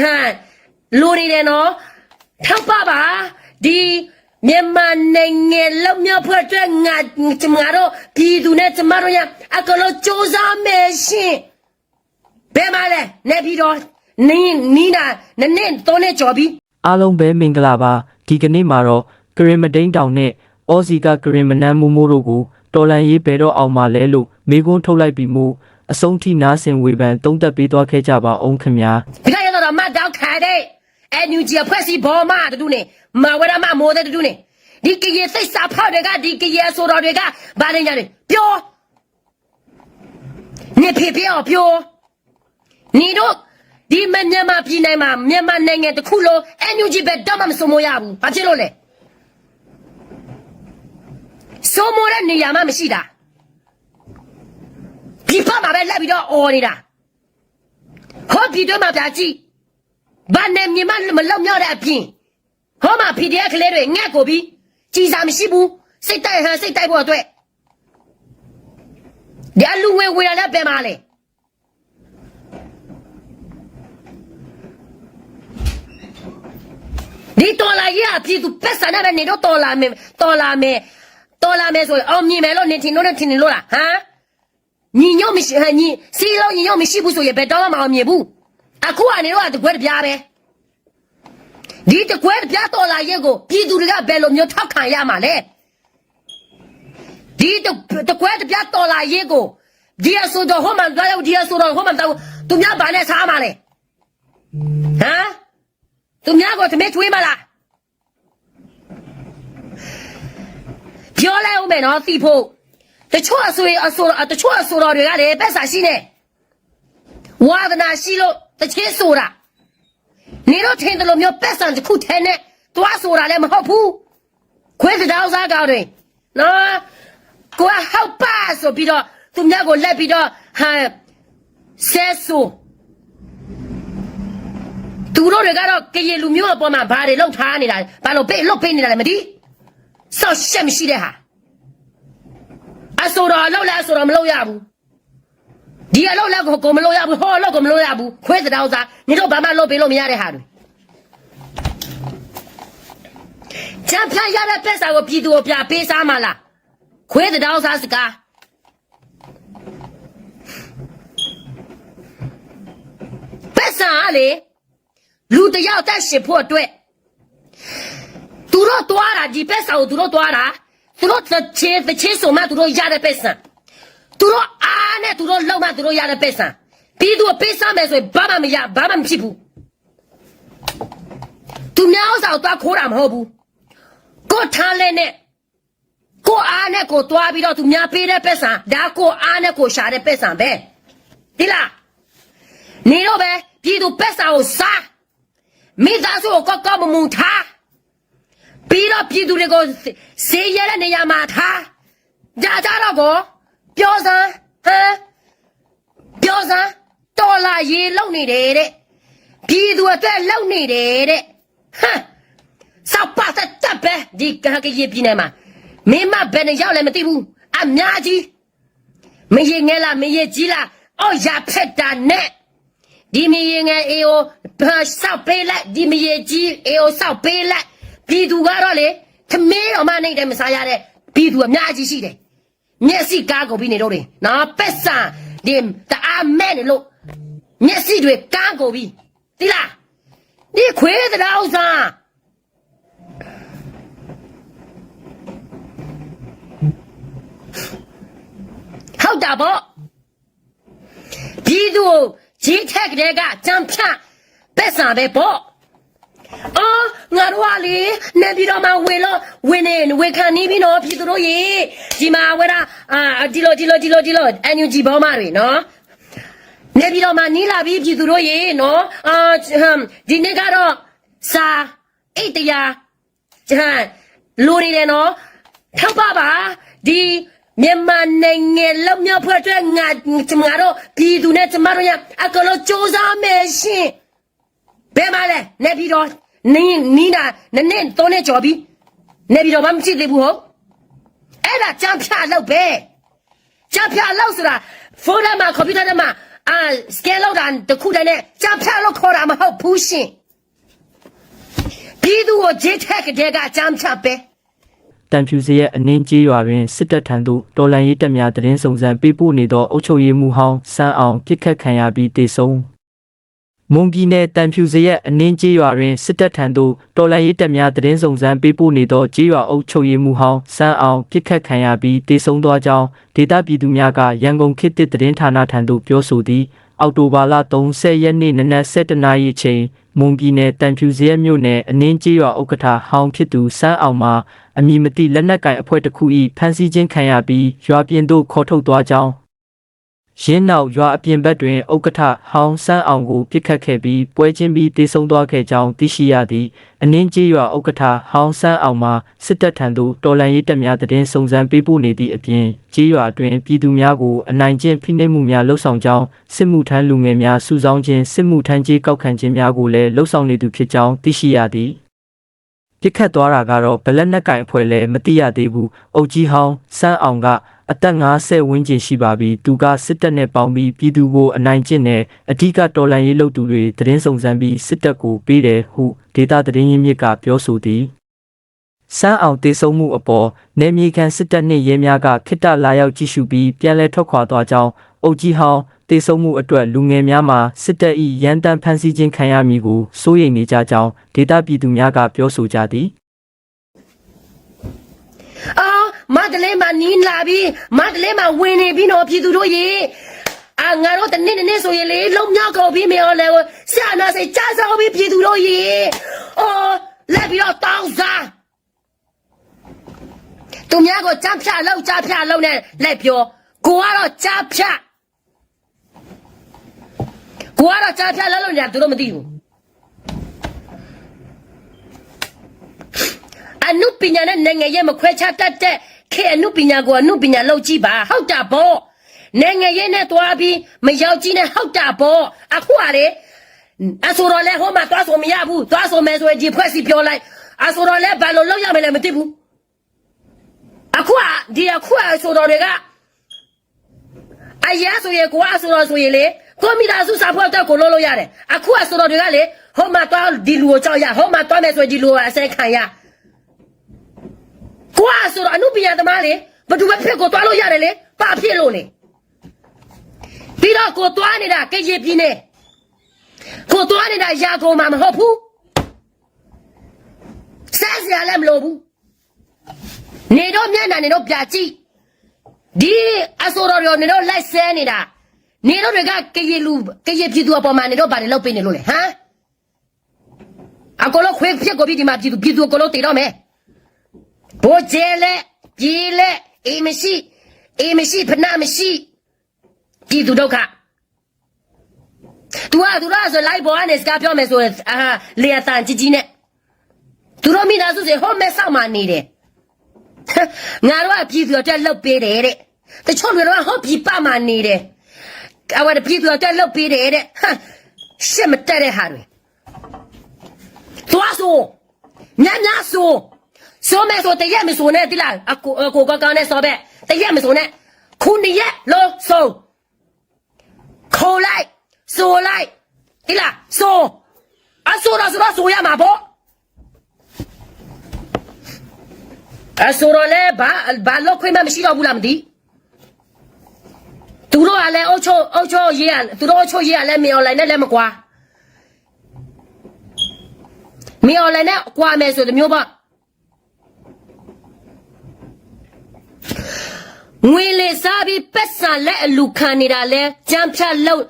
ဟမ်လိုနေတယ်နော်ထောက်ပါပါဒီမြန်မာနိုင်ငံလုံမြောက်ဖွဲ့အတွက်ငါကျမတို့ပြည်သူနဲ့ကျမတို့ရအကလို့စ조사မယ်ရှင်ဘယ်မှာလဲနေပြီးတော့နင်းနီးနာနည်းနည်းတော့နေကြော်ပြီးအားလုံးပဲမင်္ဂလာပါဒီကနေ့မှာတော့ဂရင်မတိန်တောင်နဲ့အော်စီကဂရင်မနန်းမိုးမိုးတို့ကိုတော်လန်ရေးဘယ်တော့အောင်မှလဲလို့မေကွန်းထုတ်လိုက်ပြီးမို့အဆုံးထိနားဆင်ဝေဖန်တုံးသက်ပေးသွားခဲ့ကြပါအောင်ခင်ဗျာဒီကရတော့ မတ်တောက်ခါတဲ့အန်ယူဂျီဖွဲ့စီဘောမတူနေမဝရမမိုးတဲ့တူနေဒီကရေစိတ်စာဖောက်တွေကဒီကရေဆိုတော်တွေကဘာနေကြလဲပြောနေဖေပြောပြောနေတော့ဒီမမြန်မာပြည်နိုင်မှာမြန်မာနိုင်ငံတစ်ခုလုံးအန်ယူဂျီပဲတော့မှမစုံမရဘူးဘာဖြစ်လို့လဲစုံမတဲ့နေရာမှမရှိတာဒီဖက်မှာပဲလက်ပြီးတော့အော်နေတာဟောပြည်တွင်းမှာပြကြည့် ဘာနဲ့မြေမမလောက်မြောက်တဲ့အပြင်ဟောမှာ PDF ကလေးတွေငှက်ကိုပြီးကြည်စာမရှိဘူးစိတ်တိုက်ဟန်စိတ်တိုက်ဖို့အတွက်ဒီအလူငွေဝေရလည်းပဲမှာလေဒီတော်လာကြီးအပြည်သူပက်ဆန်နဲ့ပဲနေတော့တော်လာမယ်တော်လာမယ်တော်လာမယ်ဆိုရင်အောင်မြင်မယ်လို့နေထင်လို့နေထင်နေလို့လားဟမ်ညီညွတ်မရှိဟန်ညီစီလုံးညီညွတ်မရှိဘူးဆိုရင်ဘယ်တော့မှမအောင်မြင်ဘူး အခုကနေတော့တကွဲတပြားပဲဒီတကွဲတပြားတော်လာရက်ကိုပြည်သူတွေကဘယ်လိုမျိုးထောက်ခံရမှာလဲဒီတကွဲတပြားတော်လာရက်ကိုဒီအဆိုတော့ဟောမှတော့ဒီအဆိုတော့ဟောမှတော့သူများဘာနဲ့စားမှာလဲဟမ်သူများကိုတမဲချွေးမလားပြောလိုက်ဦးမယ်နော်သိဖို့တချို့အဆိုအဆိုတချို့အဆိုတော်တွေကလည်းပက်စာရှိနေဝါဒနာရှိလို့ တချေးဆိုတာနေတော့ထင်တယ်လို့မျိုးပက်ဆန်တစ်ခုထဲနဲ့တွားဆိုတာလည်းမဟုတ်ဘူးခွေးတောင်စားကောင်းတယ်နော်ကိုကဟောက်ပါဆိုပြီးတော့သူများကိုလက်ပြီးတော့ဟမ်ဆဲဆူသူတို့တွေကတော့ကရေလူမျိုးအပေါ်မှာဘာတွေလောက်ထားနေတာလဲဘာလို့ပေးလုတ်ပေးနေတာလဲမသိစောက်ရှက်မရှိတဲ့ဟာအဆိုတော်လောက်လဲအဆိုတော်မလောက်ရဘူး ဒီအလောက်လက်ကိုကိုမလောက်ရဘူးဟောလောက်ကိုမလောက်ရဘူးခွဲစတောင်းစားနေတော့ဘာမှလုပ်ပေးလို့မရတဲ့ဟာတွေချမ်းဖြန်ရတဲ့ပက်စာကိုပြည်သူကိုပြပေးစားမလားခွဲစတောင်းစားစကားပက်စာကလေလူတစ်ယောက်တက်ရှင်ဖို့အတွက်သူတို့တွားတာဒီပက်စာကိုသူတို့တွားတာသူတို့တစ်ချေတစ်ချေဆိုမှသူတို့ရတဲ့ပက်ဆံ သူတို့အားနဲ့သူတို့လောက်မှသူတို့ရတဲ့ပက်ဆံပြီးသူပေးစမ်းမယ်ဆိုရင်ဘာမှမရဘာမှမဖြစ်ဘူးသူများဥစ္စာကိုသွားခိုးတာမဟုတ်ဘူးကိုထားလဲနဲ့ကိုအားနဲ့ကိုသွားပြီးတော့သူများပေးတဲ့ပက်ဆံဒါကိုအားနဲ့ကိုရှာတဲ့ပက်ဆံပဲဒီလားနေတော့ပဲပြည်သူပက်ဆံကိုစားမိသားစုကိုကောက်ကောက်မမုံထားပြီးတော့ပြည်သူတွေကိုစေရတဲ့နေရာမှာထားကြကြတော့ကို ပြောစမ်းဟမ်ပြောစမ်းတော်လာရေလုံနေတယ်တဲ့ပြည်သူအတွက်လုံနေတယ်တဲ့ဟမ်စောက်ပါသက်တပ်ပဲဒီကဟကရေပြည်နယ်မှာမင်းမဘယ်နဲ့ရောက်လဲမသိဘူးအများကြီးမရေငယ်လားမရေကြီးလားအော်ရဖက်တာနဲ့ဒီမရေငယ်အေကိုဘာစောက်ပေးလိုက်ဒီမရေကြီးအေကိုစောက်ပေးလိုက်ပြည်သူကတော့လေသမင်းတော်မနိုင်တယ်မစားရတဲ့ပြည်သူအများကြီးရှိတယ် မျက်စိကားကုန်ပြီးနေတော့တယ်နော်ပက်ဆန်ဒီတအားမဲ့နေလို့မျက်စိတွေကားကုန်ပြီးဒီလားဒီခွေးတဲ့ဥစ္စာဟုတ်တာပေါ့ပြည်သူကိုဂျင်းထက်ကလေးကကြံဖြတ်ပက်ဆန်ပဲပေါ့အော် ငါတို့ကလေနေပြီးတော့မှဝင်လို့ဝင်နေဝင်ခံနေပြီနော်ပြည်သူတို့ရေဒီမှာဝဲတာအာဒီလိုဒီလိုဒီလိုဒီလိုအန်ယူဂျီဘောမတွေနော်နေပြီးတော့မှနီးလာပြီပြည်သူတို့ရေနော်အာဟမ်ဒီနေ့ကတော့စာအိတ်တရားဟမ်လူနေတယ်နော်ထောက်ပါပါဒီမြန်မာနိုင်ငံလုံမြောက်ဖွဲ့အတွက်ငါကျမတို့ပြည်သူနဲ့ကျမတို့ရအကလို့စ조사မယ်ရှင်ဘယ်မှာလဲနေပြီးတော့ နင်းနီးနာနည်းနည်းတော့နေကြော်ပြီးနေပြီးတော့မမဖြစ်သေးဘူးဟုတ်အဲ့ဒါကြံဖြာလောက်ပဲကြံဖြာလောက်ဆိုတာဖုန်းထဲမှာကွန်ပျူတာထဲမှာအာစကဲလောက်တာတခုတည်းနဲ့ကြမ်းဖျက်လို့ခေါ်တာမဟုတ်ဘူးရှင်ပြည်သူကိုဂျေထက်ကတဲ့ကကြမ်းဖျက်ပဲတန်ဖြူစရဲ့အနင်းကြီးရွာတွင်စစ်တပ်ထံသို့တော်လန်ရေးတပ်များတရင်စုံစမ်းပေးပို့နေသောအုပ်ချုပ်ရေးမှူးဟောင်းစန်းအောင်ပြစ်ခတ်ခံရပြီးတေဆုံး မွန်ပြည်နယ်တန်ဖြူစရဲ့အနင်းကြီးရွာတွင်စစ်တပ်ထံသို့တော်လန်ရေးတပ်များတရင်စုံစမ်းပေးပို့နေသောကြီးရွာအုပ်ချုပ်ရေးမှူးဟောင်းစန်းအောင်ပြစ်ခတ်ခံရပြီးတေဆုံးသွားကြောင်းဒေသပြည်သူများကရန်ကုန်ခေတ်သစ်တရင်ဌာနထံသို့ပြောဆိုသည်အောက်တိုဘာလ30ရက်နေ့နနက်7:00နာရီအချိန်မွန်ပြည်နယ်တန်ဖြူစရဲမြို့နယ်အနင်းကြီးရွာဥက္ကဋ္ဌဟောင်းဖြစ်သူစန်းအောင်မှာအမည်မသိလက်နက်ကင်အဖွဲ့တစ်ခု၏ဖမ်းဆီးခြင်းခံရပြီးရွာပြင်သို့ခေါ်ထုတ်သွားကြောင်း ရင်းနောက်ရွာအပြင်ဘက်တွင်ဥက္ကဋ္ဌဟောင်းစန်းအောင်ကိုပြစ်ခတ်ခဲ့ပြီးပွဲချင်းပြီးတေဆုံးသွားခဲ့ကြောင်းသိရှိရသည်အနင်းကြီးရွာဥက္ကဋ္ဌဟောင်းစန်းအောင်မှာစစ်တပ်ထံသို့တော်လှန်ရေးတပ်များတည်င်းစုံစမ်းပေးပို့နေသည့်အပြင်ကြီးရွာတွင်ပြည်သူများကိုအနိုင်ကျင့်ဖိနှိပ်မှုများလှုပ်ဆောင်ကြောင်းစစ်မှုထမ်းလူငယ်များစုဆောင်းခြင်းစစ်မှုထမ်းကြီးကောက်ခံခြင်းများကိုလည်းလှုပ်ဆောင်နေသူဖြစ်ကြောင်းသိရှိရသည်ပြစ်ခတ်သွားတာကတော့ဘလက်နက်ကင်အဖွဲ့လည်းမသိရသေးဘူး။အုတ်ကြီးဟောင်းစန်းအောင်က အသက်50ဝန်းကျင်ရှိပါပြီ။သူကစစ်တပ်နဲ့ပေါင်းပြီးပြည်သူကိုအနိုင်ကျင့်တယ်။အဓိကတော်လှန်ရေးလုပ်သူတွေသတင်းစုံစမ်းပြီးစစ်တပ်ကိုပေးတယ်ဟုဒေတာသတင်းရင်းမြစ်ကပြောဆိုသည်။စန်းအောင်တေဆုံးမှုအပေါ်နေမြေခံစစ်တပ်နှင့်ရဲများကခိတ္တလာရောက်ကြည့်ရှုပြီးပြန်လည်ထွက်ခွာသွားကြောင်းအုတ်ကြီးဟောင်းတေဆုံးမှုအတွက်လူငယ်များမှာစစ်တပ်၏ရန်တမ်းဖမ်းဆီးခြင်းခံရမည်ကိုစိုးရိမ်နေကြကြောင်းဒေတာပြည်သူများကပြောဆိုကြသည် အော်မဒလေးမှာနီးလာပြီမဒလေးမှာဝင်နေပြီနော်ပြည်သူတို့ရေအာငါတို့တနေ့နေ့ဆိုရင်လေလုံမြောက်ကုန်ပြီမေော်လေကိုဆရာနာစိတ်ကြားဆောင်ပြီပြည်သူတို့ရေအော်လက်ပြီးတော့တောင်းစားသူများကိုကြားဖြတ်လောက်ကြားဖြတ်လောက်နဲ့လက်ပြောကိုကတော့ကြားဖြတ်ကိုကတော့ကြားဖြတ်လောက်လို့ညာသူတို့မသိဘူးအနုပညာနဲ့နိုင်ငံရေးမခွဲခြားတတ်တဲ့ ခေအနုပညာကိုအနုပညာလောက်ကြည့်ပါဟုတ်တာပေါ့နိုင်ငံရေးနဲ့တွားပြီးမရောက်ကြည့်နဲ့ဟုတ်တာပေါ့အခုကလေအဆိုတော်လဲဟိုမှာတွားဆိုမရဘူးတွားဆိုမယ်ဆိုရင်ဒီဖွဲ့စီပြောလိုက်အဆိုတော်လဲဘာလို့လောက်ရမယ်လဲမသိဘူးအခုကဒီအခုအဆိုတော်တွေကအရာဆိုရင်ကိုအဆိုတော်ဆိုရင်လေကိုမိသားစုစာဖွဲ့တော့ကိုလို့လို့ရတယ်အခုအဆိုတော်တွေကလေဟိုမှာတွားဒီလူကိုကြောက်ရဟိုမှာတွားမယ်ဆိုရင်ဒီလူကအစဲခံရကွာဆိုတော့အနု ပညာသမားလေဘသူပဲဖြစ်ကိုသွားလို့ရတယ်လေပါဖြစ်လို့လေပြီးတော့ကိုသွားနေတာကကြီးပြင်းနေကိုသွားနေတာရာကုန်မှာမဟုတ်ဘူးဆက်စရာလည်းမလိုဘူးနေတော့မျက်နှာနေတော့ပြကြည့်ဒီအဆိုတော်ရောနေတော့လိုက်ဆဲနေတာနေတော့တွေကကကြီးလူကကြီးဖြစ်သူအပေါ်မှာနေတော့ဗာတယ်လောက်ပေးနေလို့လေဟမ်အကောလို့ခွေးဖြစ်ကိုပြီးဒီမှာပြည်သူပြည်သူကိုလို့တည်တော့မယ်ဘိုးကျဲလ က်ပြေးလက်အေးမရှိအေးမရှိဖနာမရှိပြည်သူဒုက္ခ तू อ่ะ तू อ่ะဆိုလိုက်ပေါ်ကနေစကားပြောမယ်ဆိုရင်အာလေအတန်ကြီးကြီးနဲ့သူတို့မိသားစုတွေဟောမဲဆောက်မှနေတယ်ငါတို့ကပြည်သူအတွက်လှုပ်ပေးတယ်တဲ့တချို့တွေတော့ဟောပြည်ပမှနေတယ်အဝတ်ပြည်သူအတွက်လှုပ်ပေးတယ်တဲ့ဟမ်ရှစ်မတက်တဲ့ဟာတွေသွားဆိုညညဆို ဆိုမဲဆိုတရက်မဆိုနဲ့တိလားအကိုအကိုကကောင်းနဲ့ဆိုပဲတရက်မဆိုနဲ့ခုနှစ်ရက်လို့ဆိုခိုးလိုက်ဆိုလိုက်တိလားဆိုအဆိုတော့ဆိုတော့ဆိုရမှာပေါ့အဆိုတော့လေဘာဘာလို့ခွင့်မမရှိတော့ဘူးလားမသိသူတို့ကလည်းအုတ်ချိုအုတ်ချိုရေးရသူတို့အုတ်ချိုရေးရလည်းမင်းအွန်လိုင်းနဲ့လည်းမကွာမင်းအွန်လိုင်းနဲ့ကွာမယ်ဆိုတဲ့မျိုးပေါ့ ငွေလေစားပြီးပက်ဆာလက်အလူခံနေတာလဲကြမ်းဖြတ်လို့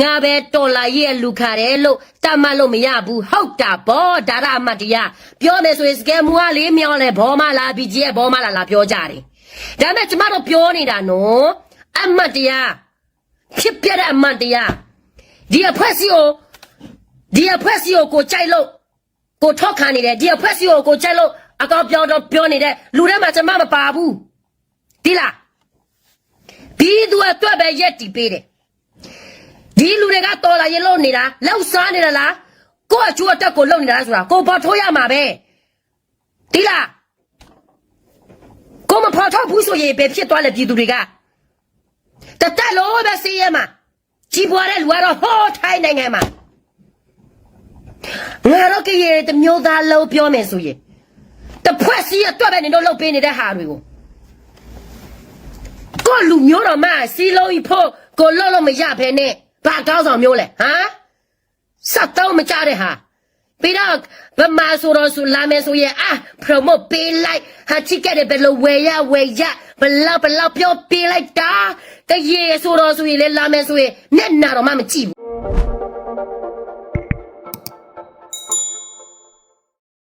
ငါပဲတော်လာရဲ့အလူခါတယ်လို့တတ်မှတ်လို့မရဘူးဟုတ်တာဗောဒါရအမတ်တရားပြောမယ်ဆိုရင်စကဲမူကလေးမြောင်းလဲဘောမလာပြီးကြီးရဲ့ဘောမလာလာပြောကြတယ်ဒါပေမဲ့ကျမတို့ပြောနေတာနော်အမတ်တရားဖြစ်ပြတဲ့အမတ်တရားဒီအဖွဲ့စီကိုဒီအဖွဲ့စီကိုကိုကြိုက်လို့ကိုထောက်ခံနေတယ်ဒီအဖွဲ့စီကိုကိုကြိုက်လို့အကောက်ပြောတော့ပြောနေတဲ့လူထဲမှာကျမမပါဘူးဒီလား ပြီးသူအတွက်ပဲရက်တီပေးတယ်ဒီလူတွေကတော်လာရင်လုံနေတာလောက်စားနေတာလားကိုယ့်အချိုးအတက်ကိုလုံနေတာလားဆိုတာကိုပေါ်ထိုးရမှာပဲဒီလားကိုမဖော်ထုတ်ဘူးဆိုရင်ပဲဖြစ်သွားလေပြည်သူတွေကတတက်လို့ပဲစီးရမှာကြီးပွားတဲ့လူကတော့ဟောထိုင်းနိုင်ငံမှာငါတော့ကရေတမျိုးသားလုံးပြောမယ်ဆိုရင်တစ်ဖွဲ့စီရတော့ပဲနေတော့လှုပ်ပေးနေတဲ့ဟာတွေကို ကိုလူမျိုးတော်မှစီလုံးကြီးဖို့ကိုလှုပ်လို့မရဖ ೇನೆ ဘာကောင်းဆောင်မျိုးလဲဟမ်စက်တော့မကြတဲ့ဟာပြီးတော့ဗမာဆိုတော့ဆိုလာမယ်ဆိုရင်အာ promote ပေးလိုက်ဟာချစ်ခဲ့တယ်ဘယ်လိုဝယ်ရဝယ်ရဘလောက်ဘလောက်ပြောပေးလိုက်တာတရေဆိုတော့ဆိုရင်လေလာမယ်ဆိုရင်နဲ့နာတော့မှမကြည့်ဘူး